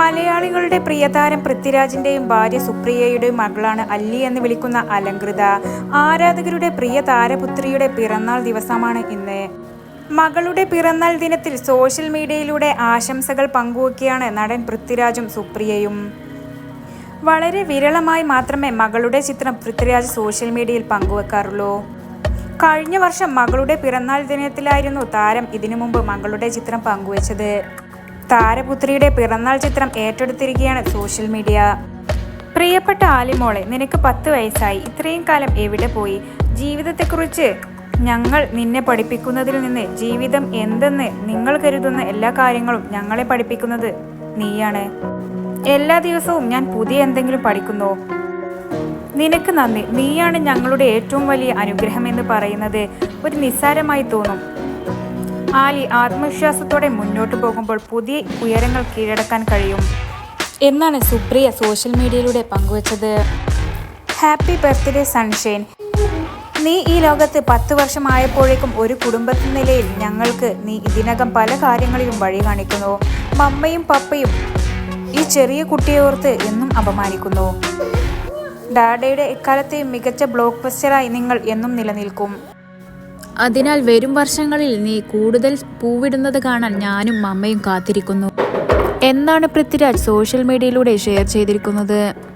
മലയാളികളുടെ പ്രിയതാരം പൃഥ്വിരാജിന്റെയും ഭാര്യ സുപ്രിയയുടെയും മകളാണ് അല്ലി എന്ന് വിളിക്കുന്ന അലങ്കൃത ആരാധകരുടെ പ്രിയ താരപുത്രിയുടെ പിറന്നാൾ ദിവസമാണ് ഇന്ന്. മകളുടെ പിറന്നാൾ ദിനത്തിൽ സോഷ്യൽ മീഡിയയിലൂടെ ആശംസകൾ പങ്കുവയ്ക്കുകയാണ് നടൻ പൃഥ്വിരാജും സുപ്രിയയും. വളരെ വിരളമായി മാത്രമേ മകളുടെ ചിത്രം പൃഥ്വിരാജ് സോഷ്യൽ മീഡിയയിൽ പങ്കുവെക്കാറുള്ളൂ. കഴിഞ്ഞ വർഷം മകളുടെ പിറന്നാൾ ദിനത്തിലായിരുന്നു താരം ഇതിനു മുമ്പ് മകളുടെ ചിത്രം പങ്കുവച്ചത്. താരപുത്രിയുടെ പിറന്നാൾ ചിത്രം ഏറ്റെടുത്തിരിക്കുകയാണ് സോഷ്യൽ മീഡിയ. പ്രിയപ്പെട്ട ആലിമോളെ നിനക്ക് പത്ത് വയസ്സായി. ഇത്രയും കാലം എവിടെ പോയി? ജീവിതത്തെക്കുറിച്ച് ഞങ്ങൾ നിന്നെ പഠിപ്പിക്കുന്നതിൽ നിന്ന് ജീവിതം എന്തെന്ന് നിങ്ങൾ കരുതുന്ന എല്ലാ കാര്യങ്ങളും ഞങ്ങളെ പഠിപ്പിക്കുന്നത് നീയാണ്. എല്ലാ ദിവസവും ഞാൻ പുതിയ എന്തെങ്കിലും പഠിക്കുന്നു? നിനക്ക് നന്ദി. നീയാണ് ഞങ്ങളുടെ ഏറ്റവും വലിയ അനുഗ്രഹം എന്ന് പറയുന്നത്. ഒരു നിസ്സാരമായി തോന്നും. ആലി ആത്മവിശ്വാസത്തോടെ മുന്നോട്ട് പോകുമ്പോൾ പുതിയ ഉയരങ്ങൾ കീഴടക്കാൻ കഴിയും. എന്നാണ് സുപ്രിയ സോഷ്യൽ മീഡിയയിലൂടെ പങ്കുവച്ചത്. Happy birthday sunshine. നീ ഈ ലോകത്ത് പത്ത് വർഷമായപ്പോഴേക്കും ഒരു കുടുംബത്തിൻ നിലയിൽ ഞങ്ങൾക്ക് നീ ഇതിനകം പല കാര്യങ്ങളിലും വഴി കാണിക്കുന്നു. മമ്മയും പപ്പയും ഈ ചെറിയ കുട്ടിയെ ഓർത്ത് എന്നും അപമാനിക്കുന്നു. ഡാഡയുടെ എക്കാലത്തെയും മികച്ച ബ്ലോക്ക് ബസ്റ്ററായി നിങ്ങൾ എന്നും നിലനിൽക്കും. അതിനാൽ വരും വർഷങ്ങളിൽ നീ കൂടുതൽ പൂവിടുന്നത് കാണാൻ ഞാനും അമ്മയും കാത്തിരിക്കുന്നു. എന്നാണ് പൃഥ്വിരാജ് സോഷ്യൽ മീഡിയയിലൂടെ ഷെയർ ചെയ്തിരിക്കുന്നത്.